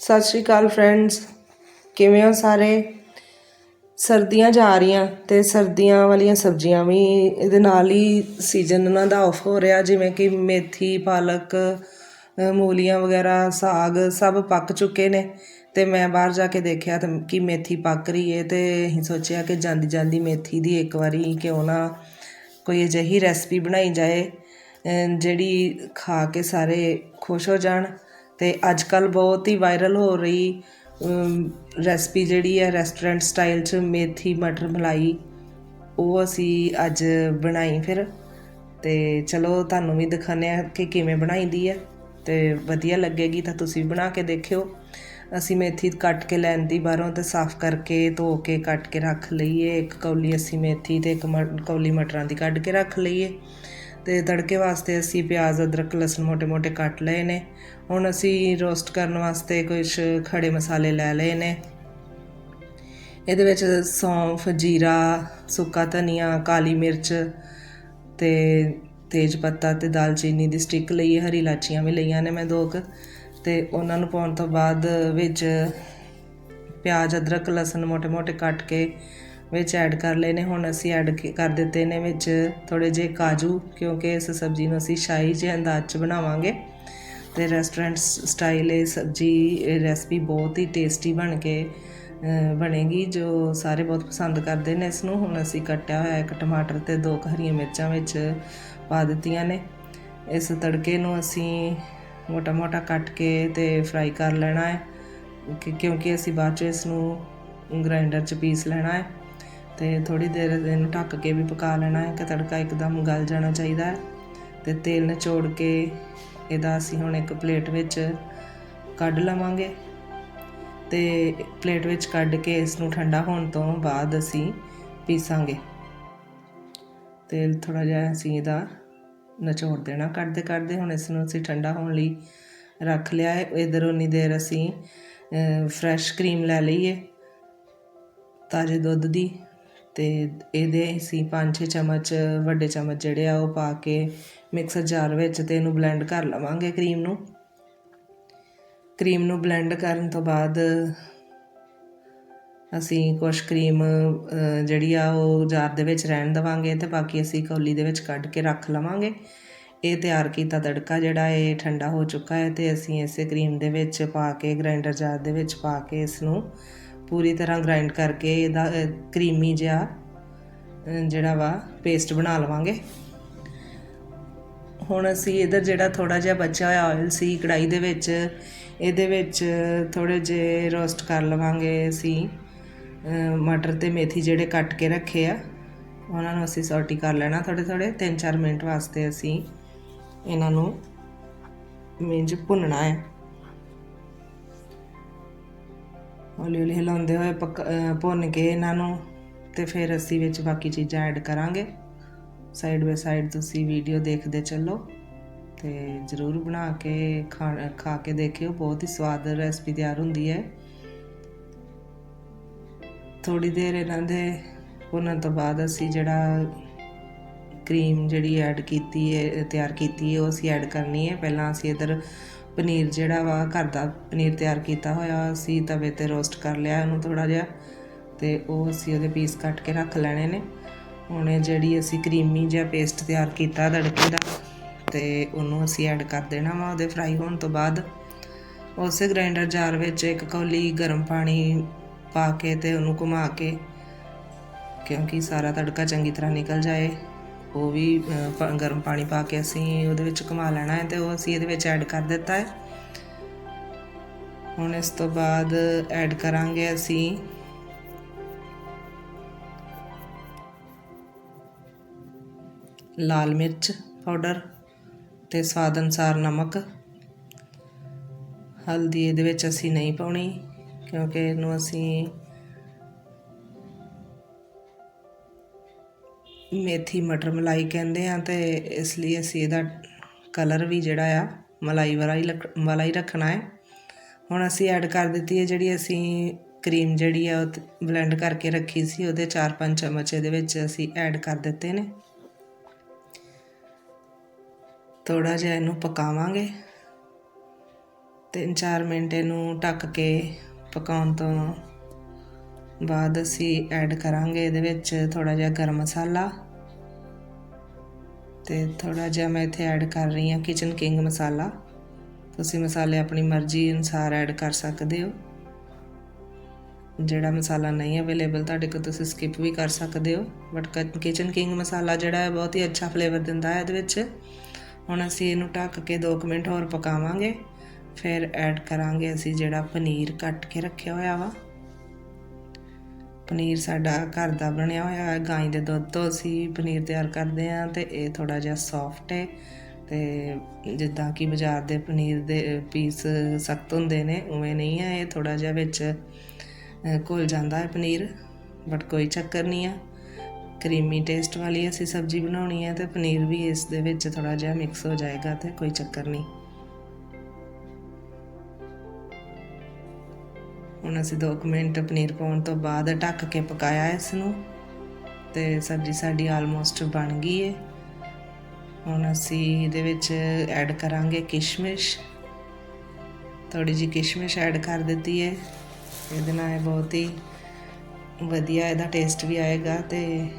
ਸਤਿ ਸ਼੍ਰੀ ਅਕਾਲ ਫਰੈਂਡਸ ਕਿਵੇਂ ਹੋ ਸਾਰੇ? ਸਰਦੀਆਂ ਜਾ ਰਹੀਆਂ ਤੇ ਸਰਦੀਆਂ ਵਾਲੀਆਂ ਸਬਜ਼ੀਆਂ ਵੀ ਇਹਦੇ ਨਾਲ ਹੀ ਸੀਜ਼ਨ ਉਹਨਾਂ ਦਾ ਆਫ ਹੋ ਰਿਹਾ, ਜਿਵੇਂ ਕਿ ਮੇਥੀ, ਪਾਲਕ ਮੂਲੀਆਂ ਵਗੈਰਾ, ਸਾਗ ਸਭ ਪੱਕ ਚੁੱਕੇ ਨੇ ਤੇ ਮੈਂ ਬਾਹਰ ਜਾ ਕੇ ਦੇਖਿਆ ਕਿ ਮੇਥੀ ਪੱਕ ਰਹੀ ਹੈ ਤੇ ਅਸੀਂ ਸੋਚਿਆ ਕਿ ਜਾਂਦੀ ਜਾਂਦੀ ਮੇਥੀ ਦੀ ਇੱਕ ਵਾਰੀ ਕਿਉਂ ਨਾ ਕੋਈ ਅਜਿਹੀ ਰੈਸਪੀ ਬਣਾਈ ਜਾਏ ਜਿਹੜੀ ਖਾ ਕੇ ਸਾਰੇ ਖੁਸ਼ ਹੋ ਜਾਣ। ਅਤੇ ਅੱਜ ਕੱਲ੍ਹ ਬਹੁਤ ਹੀ ਵਾਇਰਲ ਹੋ ਰਹੀ ਰੈਸਪੀ ਜਿਹੜੀ ਹੈ ਰੈਸਟੋਰੈਂਟ ਸਟਾਈਲ 'ਚ ਮੇਥੀ, ਮਟਰ, ਮਲਾਈ, ਉਹ ਅਸੀਂ ਅੱਜ ਬਣਾਈ ਫਿਰ। ਅਤੇ ਚਲੋ ਤੁਹਾਨੂੰ ਵੀ ਦਿਖਾਉਂਦੇ ਹਾਂ ਕਿ ਕਿਵੇਂ ਬਣਾਈ ਦੀ ਹੈ। ਅਤੇ ਵਧੀਆ ਲੱਗੇਗੀ ਤਾਂ ਤੁਸੀਂ ਬਣਾ ਕੇ ਦੇਖਿਓ। ਅਸੀਂ ਮੇਥੀ ਕੱਟ ਕੇ ਲੈਣ ਦੀ ਬਾਹਰੋਂ ਤੇ ਸਾਫ਼ ਕਰਕੇ ਧੋ ਕੇ ਕੱਟ ਕੇ ਰੱਖ ਲਈਏ। ਇੱਕ ਕੌਲੀ ਅਸੀਂ ਮੇਥੀ ਤੇ ਇੱਕ ਮ- ਕੌਲੀ ਮਟਰਾਂ ਦੀ ਕੱਢ ਕੇ ਰੱਖ ਲਈਏ। ਤੇ ਤੜਕੇ ਵਾਸਤੇ ਅਸੀਂ ਪਿਆਜ਼, ਅਦਰਕ, ਲਸਣ ਮੋਟੇ ਮੋਟੇ ਕੱਟ ਲਏ ਨੇ। ਹੁਣ ਅਸੀਂ ਰੋਸਟ ਕਰਨ ਵਾਸਤੇ ਕੁਝ ਖੜੇ ਮਸਾਲੇ ਲੈ ਲਏ ਨੇ। ਇਹਦੇ ਵਿੱਚ ਸੌਂਫ, ਜੀਰਾ, ਸੁੱਕਾ ਧਨੀਆ, ਕਾਲੀ ਮਿਰਚ ਤੇ ਤੇਜ ਪੱਤਾ ਤੇ ਦਾਲਚੀਨੀ ਦੀ ਸਟਿਕ ਲਈ ਹਰੀ ਇਲਾਚੀਆਂ ਵੀ ਲਈਆਂ ਨੇ ਮੈਂ ਦੋ ਕ। ਤੇ ਉਹਨਾਂ ਨੂੰ ਪਾਉਣ ਤੋਂ ਬਾਅਦ ਵਿੱਚ ਪਿਆਜ਼, ਅਦਰਕ, ਲਸਣ ਮੋਟੇ ਮੋਟੇ ਕੱਟ ਕੇ ਵਿੱਚ ਐਡ ਕਰ ਲਏ ਨੇ, ਹੁਣ ਅਸੀਂ ਐਡ ਕਰ ਦਿੱਤੇ ਨੇ ਵਿੱਚ ਥੋੜੇ ਜਿਹੇ ਕਾਜੂ, ਕਿਉਂਕਿ ਇਸ ਸਬਜ਼ੀ ਨੂੰ ਅਸੀਂ ਸ਼ਾਹੀ ਜਿਹੇ ਅੰਦਾਜ਼ 'ਚ ਬਣਾਵਾਂਗੇ। ਤੇ ਰੈਸਟੋਰੈਂਟ ਸਟਾਈਲ ਇਹ ਸਬਜ਼ੀ, ਇਹ ਰੈਸਪੀ ਬਹੁਤ ਹੀ ਟੇਸਟੀ ਬਣ ਕੇ ਬਣੇਗੀ, ਜੋ ਸਾਰੇ ਬਹੁਤ ਪਸੰਦ ਕਰਦੇ ਨੇ ਇਸ ਨੂੰ। ਹੁਣ ਅਸੀਂ ਕੱਟਿਆ ਹੋਇਆ ਇੱਕ ਟਮਾਟਰ ਤੇ ਦੋ ਕੁ ਹਰੀਆਂ ਮਿਰਚਾਂ ਵਿੱਚ ਪਾ ਦਿੱਤੀਆਂ ਨੇ। ਇਸ ਤੜਕੇ ਨੂੰ ਅਸੀਂ ਮੋਟਾ ਮੋਟਾ ਕੱਟ ਕੇ ਤੇ ਫਰਾਈ ਕਰ ਲੈਣਾ ਹੈ, ਕਿ- ਕਿਉਂਕਿ ਅਸੀਂ ਬਾਅਦ ਚ ਇਸ ਨੂੰ ਗ੍ਰਾਈਂਡਰ 'ਚ ਪੀਸ ਲੈਣਾ ਹੈ। ਤੇ ਥੋੜੀ ਦੇਰ ਇਹਨੂੰ ਢੱਕ ਕੇ ਵੀ ਪਕਾ ਲੈਣਾ ਹੈ ਕਿ ਤੜਕਾ ਇੱਕਦਮ ਗਲ ਜਾਣਾ ਚਾਹੀਦਾ ਹੈ। ਤੇ ਤੇਲ ਨਿਚੋੜ ਕੇ ਇਹਦਾ ਅਸੀਂ ਹੁਣ ਇੱਕ ਪਲੇਟ ਵਿੱਚ ਕੱਢ ਲਵਾਂਗੇ। ਤੇ ਪਲੇਟ ਵਿੱਚ ਕੱਢ ਕੇ ਇਸ ਨੂੰ ਠੰਡਾ ਹੋਣ ਤੋਂ ਬਾਅਦ ਅਸੀਂ ਪੀਸਾਂਗੇ। ਤੇਲ ਥੋੜਾ ਜਿਹਾ ਅਸੀਂ ਇਹਦਾ ਨਚੋੜ ਦੇਣਾ। ਕੱਢਦੇ ਕੱਢਦੇ ਹੁਣ ਇਸ ਨੂੰ ਅਸੀਂ ਠੰਡਾ ਹੋਣ ਲਈ ਰੱਖ ਲਿਆ ਹੈ। ਇਧਰ ਉਨੀ ਦੇਰ ਅਸੀਂ ਫਰੈਸ਼ ਕਰੀਮ ਲੈ ਲਈਏ। ਤਾਜ਼ੇ ਦੁੱਧ ਦੀ। ਅਤੇ ਇਹਦੇ ਅਸੀਂ 5-6 ਚਮਚ, ਵੱਡੇ ਚਮਚ ਜਿਹੜੇ ਆ ਉਹ ਪਾ ਕੇ ਮਿਕਸਰ ਜਾਰ ਵਿੱਚ ਅਤੇ ਇਹਨੂੰ ਬਲੈਂਡ ਕਰ ਲਵਾਂਗੇ ਕਰੀਮ ਨੂੰ। ਕਰੀਮ ਨੂੰ ਬਲੈਂਡ ਕਰਨ ਤੋਂ ਬਾਅਦ ਅਸੀਂ ਕੁਛ ਕਰੀਮ ਜਿਹੜੀ ਆ ਉਹ ਜਾਰ ਦੇ ਵਿੱਚ ਰਹਿਣ ਦੇਵਾਂਗੇ ਅਤੇ ਬਾਕੀ ਅਸੀਂ ਕੌਲੀ ਦੇ ਵਿੱਚ ਕੱਢ ਕੇ ਰੱਖ ਲਵਾਂਗੇ। ਇਹ ਤਿਆਰ ਕੀਤਾ ਤੜਕਾ ਜਿਹੜਾ ਇਹ ਠੰਡਾ ਹੋ ਚੁੱਕਾ ਹੈ ਅਤੇ ਅਸੀਂ ਇਸੇ ਕਰੀਮ ਦੇ ਵਿੱਚ ਪਾ ਕੇ ਗ੍ਰਾਈਂਡਰ ਜਾਰ ਦੇ ਵਿੱਚ ਪਾ ਕੇ ਇਸ ਨੂੰ ਪੂਰੀ ਤਰ੍ਹਾਂ ਗ੍ਰਾਈਂਡ ਕਰਕੇ ਇਹਦਾ ਕਰੀਮੀ ਜਿਹਾ ਜਿਹੜਾ ਵਾ ਪੇਸਟ ਬਣਾ ਲਵਾਂਗੇ। ਹੁਣ ਅਸੀਂ ਇਧਰ ਜਿਹੜਾ ਥੋੜਾ ਜਿਹਾ ਬਚਿਆ ਹੋਇਆ ਆਇਲ ਸੀ ਕੜਾਈ ਦੇ ਵਿੱਚ, ਇਹਦੇ ਵਿੱਚ ਥੋੜੇ ਜਿਹੇ ਰੋਸਟ ਕਰ ਲਵਾਂਗੇ ਅਸੀਂ। ਮਟਰ ਤੇ ਮੇਥੀ ਜਿਹੜੇ ਕੱਟ ਕੇ ਰੱਖੇ ਆ, ਉਹਨਾਂ ਨੂੰ ਅਸੀਂ ਸੌਟੀ ਕਰ ਲੈਣਾ ਥੋੜੇ ਥੋੜੇ 3-4 ਮਿੰਟ ਵਾਸਤੇ ਅਸੀਂ ਇਹਨਾਂ ਨੂੰ ਮਿੰਜ ਭੁੰਨਣਾ ਹੈ। ਹੌਲੀ ਹੌਲੀ ਹਿਲਾਉਂਦੇ ਹੋਏ ਪੱਕ ਅ, ਭੁੰਨ ਕੇ ਇਹਨਾਂ ਨੂੰ ਤੇ ਫਿਰ ਅਸੀਂ ਵਿੱਚ ਬਾਕੀ ਚੀਜ਼ਾਂ ਐਡ ਕਰਾਂਗੇ। ਸਾਈਡ ਬਾਈ ਸਾਈਡ ਤੁਸੀਂ ਵੀਡੀਓ ਦੇਖਦੇ ਚੱਲੋ ਤੇ ਜਰੂਰ ਬਣਾ ਕੇ ਖਾ ਖਾ ਕੇ ਦੇਖਿਓ। ਬਹੁਤ ਹੀ ਸਵਾਦ ਰੈਸਪੀ ਤਿਆਰ ਹੁੰਦੀ ਹੈ। ਥੋੜੀ ਦੇਰ ਇਹਨਾਂ ਦੇ ਭੁੰਨਣ ਤੋਂ ਬਾਅਦ ਅਸੀਂ ਜਿਹੜਾ ਕਰੀਮ ਜਿਹੜੀ ਐਡ ਕੀਤੀ ਹੈ ਤਿਆਰ ਕੀਤੀ ਹੈ ਉਹ ਅਸੀਂ ਐਡ ਕਰਨੀ ਹੈ। ਪਹਿਲਾਂ ਅਸੀਂ ਇਧਰ ਪਨੀਰ ਜਿਹੜਾ ਵਾ, ਘਰ ਦਾ ਪਨੀਰ ਤਿਆਰ ਕੀਤਾ ਹੋਇਆ ਅਸੀਂ ਤਵੇ ਤੇ ਰੋਸਟ ਕਰ ਲਿਆ ਉਹਨੂੰ ਥੋੜਾ ਜਿਹਾ ਤੇ ਉਹ ਅਸੀਂ ਉਹਦੇ ਪੀਸ ਕੱਟ ਕੇ ਰੱਖ ਲੈਣੇ ਨੇ। ਹੁਣ ਇਹ ਜਿਹੜੀ ਅਸੀਂ ਕਰੀਮੀ ਜਿਹਾ ਪੇਸਟ ਤਿਆਰ ਕੀਤਾ ਤੜਕੇ ਦਾ ਤੇ ਉਹਨੂੰ ਅਸੀਂ ਐਡ ਕਰ ਦੇਣਾ ਵਾ ਉਹਦੇ ਫਰਾਈ ਹੋਣ ਤੋਂ ਬਾਅਦ। ਉਸੇ ਗ੍ਰਾਈਂਡਰ ਜਾਰ ਵਿੱਚ ਇੱਕ ਕੌਲੀ ਗਰਮ ਪਾਣੀ ਪਾ ਕੇ ਤੇ ਉਹਨੂੰ ਘੁਮਾ ਕੇ, ਕਿਉਂਕਿ ਸਾਰਾ ਤੜਕਾ ਚੰਗੀ ਤਰ੍ਹਾਂ ਨਿਕਲ ਜਾਏ। ਉਹ ਵੀ ਗਰਮ ਪਾਣੀ ਪਾ ਕੇ ਅਸੀਂ ਉਹਦੇ ਵਿੱਚ ਘੁਮਾ ਲੈਣਾ ਹੈ ਤੇ ਉਹ ਅਸੀਂ ਇਹਦੇ ਵਿੱਚ ਐਡ ਕਰ ਦਿੱਤਾ ਹੈ। ਹੁਣ ਇਸ ਤੋਂ ਬਾਅਦ ਐਡ ਕਰਾਂਗੇ ਅਸੀਂ ਲਾਲ ਮਿਰਚ ਪਾਊਡਰ ਤੇ ਸਵਾਦ ਅਨੁਸਾਰ ਨਮਕ। ਹਲਦੀ ਇਹਦੇ ਵਿੱਚ ਅਸੀਂ ਨਹੀਂ ਪਾਉਣੀ ਕਿਉਂਕਿ ਇਹਨੂੰ ਅਸੀਂ ਮੇਥੀ, ਮਟਰ ਮਲਾਈ ਕਹਿੰਦੇ ਹਾਂ ਅਤੇ ਇਸ ਲਈ ਅਸੀਂ ਇਹਦਾ ਕਲਰ ਵੀ ਜਿਹੜਾ ਆ, ਮਲਾਈ ਵਾਲਾ ਹੀ ਲੱਕ- ਵਾਲਾ ਹੀ ਰੱਖਣਾ ਹੈ। ਹੁਣ ਅਸੀਂ ਐਡ ਕਰ ਦਿੱਤੀ ਹੈ ਜਿਹੜੀ ਅਸੀਂ ਕਰੀਮ ਜਿਹੜੀ ਆ, ਉਹ ਬਲੈਂਡ ਕਰਕੇ ਰੱਖੀ ਸੀ, ਉਹਦੇ 4-5 ਚਮਚ ਇਹਦੇ ਵਿੱਚ ਅਸੀਂ ਐਡ ਕਰ ਦਿੱਤੇ ਨੇ। ਥੋੜਾ ਜਿਹਾ ਇਹਨੂੰ ਪਕਾਵਾਂਗੇ 3-4 ਮਿੰਟ ਇਹਨੂੰ ਢੱਕ ਕੇ ਪਕਾਉਣ ਤੋਂ ਬਾਅਦ ਅਸੀਂ ਐਡ ਕਰਾਂਗੇ ਇਹਦੇ ਵਿੱਚ ਥੋੜਾ ਜਿਹਾ ਗਰਮ ਮਸਾਲਾ। ਤੇ ਥੋੜਾ ਜਿਹਾ ਮੈਂ ਇੱਥੇ ਐਡ ਕਰ ਰਹੀ ਹਾਂ ਕਿਚਨ ਕਿੰਗ ਮਸਾਲਾ। ਤੁਸੀਂ ਮਸਾਲੇ ਆਪਣੀ ਮਰਜ਼ੀ ਅਨੁਸਾਰ ਐਡ ਕਰ ਸਕਦੇ ਹੋ। ਜਿਹੜਾ ਮਸਾਲਾ ਨਹੀਂ ਅਵੇਲੇਬਲ ਤੁਹਾਡੇ ਕੋਲ ਤੁਸੀਂ ਸਕਿਪ ਵੀ ਕਰ ਸਕਦੇ ਹੋ। ਬਟ ਕਿਚਨ ਕਿੰਗ ਮਸਾਲਾ ਜਿਹੜਾ ਹੈ ਬਹੁਤ ਹੀ ਅੱਛਾ ਫਲੇਵਰ ਦਿੰਦਾ ਹੈ ਇਹਦੇ ਵਿੱਚ। ਹੁਣ ਅਸੀਂ ਇਹਨੂੰ ਢੱਕ ਕੇ 2 ਮਿੰਟ ਹੋਰ ਪਕਾਵਾਂਗੇ। ਫਿਰ ਐਡ ਕਰਾਂਗੇ ਅਸੀਂ ਜਿਹੜਾ ਪਨੀਰ ਕੱਟ ਕੇ ਰੱਖਿਆ ਹੋਇਆ ਵਾ। ਪਨੀਰ ਸਾਡਾ ਘਰ ਦਾ ਬਣਿਆ ਹੋਇਆ ਹੈ। ਗਾਂ ਦੇ ਦੁੱਧ ਤੋਂ ਅਸੀਂ ਪਨੀਰ ਤਿਆਰ ਕਰਦੇ ਹਾਂ ਤੇ ਇਹ ਥੋੜਾ ਜਿਹਾ ਸੌਫਟ ਹੈ। ਤੇ ਜਿੱਦਾਂ ਕਿ ਬਾਜ਼ਾਰ ਦੇ ਪਨੀਰ ਦੇ ਪੀਸ ਸਖਤ ਹੁੰਦੇ ਨੇ, ਉਵੇਂ ਨਹੀਂ ਹੈ। ਇਹ ਥੋੜਾ ਜਿਹਾ ਵਿੱਚ ਘੁਲ ਜਾਂਦਾ ਹੈ ਪਨੀਰ ਬਟ ਕੋਈ ਚੱਕਰ ਨਹੀਂ ਆ। ਕਰੀਮੀ ਟੇਸਟ ਵਾਲੀ ਅਸੀਂ ਸਬਜ਼ੀ ਬਣਾਉਣੀ ਹੈ ਤੇ ਪਨੀਰ ਵੀ ਇਸ ਦੇ ਵਿੱਚ ਥੋੜਾ ਜਿਹਾ ਮਿਕਸ ਹੋ ਜਾਏਗਾ ਤੇ ਕੋਈ ਚੱਕਰ ਨਹੀਂ। ਹੁਣ ਅਸੀਂ 2 ਮਿੰਟ ਪਨੀਰ ਪਾਉਣ ਤੋਂ ਬਾਅਦ ਢੱਕ ਕੇ ਪਕਾਇਆ ਇਸ ਨੂੰ ਤੇ ਸਬਜ਼ੀ ਸਾਡੀ ਆਲਮੋਸਟ ਬਣ ਗਈ ਹੈ ਹੁਣ ਅਸੀਂ ਇਹਦੇ ਵਿੱਚ ਐਡ ਕਰਾਂਗੇ ਕਿਸ਼ਮਿਸ਼। ਥੋੜੀ ਜਿਹੀ ਕਿਸ਼ਮਿਸ਼ ਐਡ ਕਰ ਦਿੱਤੀ ਹੈ ਇਹਦੇ ਨਾਲ ਇਹ ਬਹੁਤ ਹੀ ਵਧੀਆ ਇਹਦਾ ਟੇਸਟ ਵੀ ਆਏਗਾ ਤੇ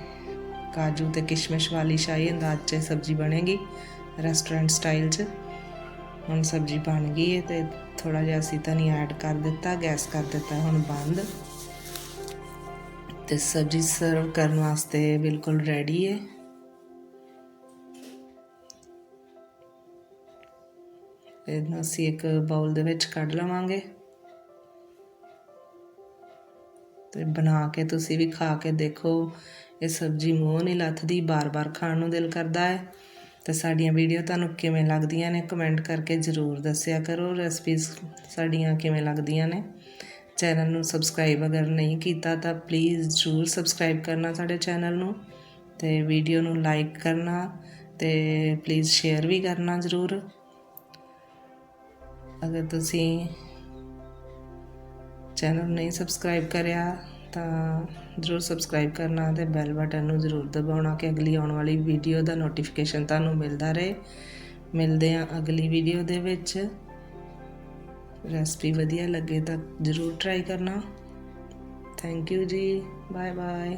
ਕਾਜੂ ਤੇ ਕਿਸ਼ਮਿਸ਼ ਵਾਲੀ ਸ਼ਾਹੀ ਅੰਦਾਜ਼ 'ਚ ਸਬਜ਼ੀ ਬਣੇਗੀ ਰੈਸਟੋਰੈਂਟ ਸਟਾਈਲ 'ਚ। ਹੁਣ ਸਬਜ਼ੀ ਬਣ ਗਈ ਹੈ ਤੇ ਥੋੜਾ ਜਿਹਾ ਅਸੀਂ ਧਨੀਆ ਐਡ ਕਰ ਦਿੱਤਾ, ਗੈਸ ਕਰ ਦਿੱਤਾ, ਹੁਣ ਬੰਦ। ਤੇ ਸਬਜ਼ੀ ਸਰਵ ਕਰਨ ਵਾਸਤੇ ਬਿਲਕੁਲ ਰੈਡੀ ਹੈ। ਇਹਨੂੰ ਅਸੀਂ ਇੱਕ ਬਾਉਲ ਦੇ ਵਿੱਚ ਕੱਢ ਲਵਾਂਗੇ। ਤੇ ਬਣਾ ਕੇ ਤੁਸੀਂ ਵੀ ਖਾ ਕੇ ਦੇਖੋ, ਇਹ ਸਬਜ਼ੀ ਮੂੰਹ ਨਹੀਂ ਲੱਥਦੀ, ਬਾਰ-ਬਾਰ ਖਾਣ ਨੂੰ ਦਿਲ ਕਰਦਾ ਹੈ। ਅਤੇ ਸਾਡੀਆਂ ਵੀਡੀਓ ਤੁਹਾਨੂੰ ਕਿਵੇਂ ਲੱਗਦੀਆਂ ਨੇ ਕਮੈਂਟ ਕਰਕੇ ਜ਼ਰੂਰ ਦੱਸਿਆ ਕਰੋ। ਰੈਸਪੀਜ਼ ਸਾਡੀਆਂ ਕਿਵੇਂ ਲੱਗਦੀਆਂ ਨੇ? ਚੈਨਲ ਨੂੰ ਸਬਸਕ੍ਰਾਈਬ ਅਗਰ ਨਹੀਂ ਕੀਤਾ ਤਾਂ ਪਲੀਜ਼ ਜ਼ਰੂਰ ਸਬਸਕ੍ਰਾਈਬ ਕਰਨਾ ਸਾਡੇ ਚੈਨਲ ਨੂੰ ਤੇ ਵੀਡੀਓ ਨੂੰ ਲਾਈਕ ਕਰਨਾ ਤੇ ਪਲੀਜ਼ ਸ਼ੇਅਰ ਵੀ ਕਰਨਾ ਜ਼ਰੂਰ। ਅਗਰ ਤੁਸੀਂ ਚੈਨਲ ਨਹੀਂ ਸਬਸਕ੍ਰਾਈਬ ਕਰਿਆ ਤਾਂ ਜ਼ਰੂਰ ਸਬਸਕ੍ਰਾਈਬ ਕਰਨਾ ਤੇ ਬੈਲ ਬਟਨ ਨੂੰ ਜ਼ਰੂਰ ਦਬਾਉਣਾ ਕਿ ਅਗਲੀ ਆਉਣ ਵਾਲੀ ਵੀਡੀਓ ਦਾ ਨੋਟੀਫਿਕੇਸ਼ਨ ਤੁਹਾਨੂੰ ਮਿਲਦਾ ਰਹੇ। ਮਿਲਦੇ ਹਾਂ ਅਗਲੀ ਵੀਡੀਓ ਦੇ ਵਿੱਚ। ਰੈਸਪੀ ਵਧੀਆ ਲੱਗੇ ਤਾਂ ਜ਼ਰੂਰ ਟਰਾਈ ਕਰਨਾ। ਥੈਂਕ ਯੂ ਜੀ। Bye bye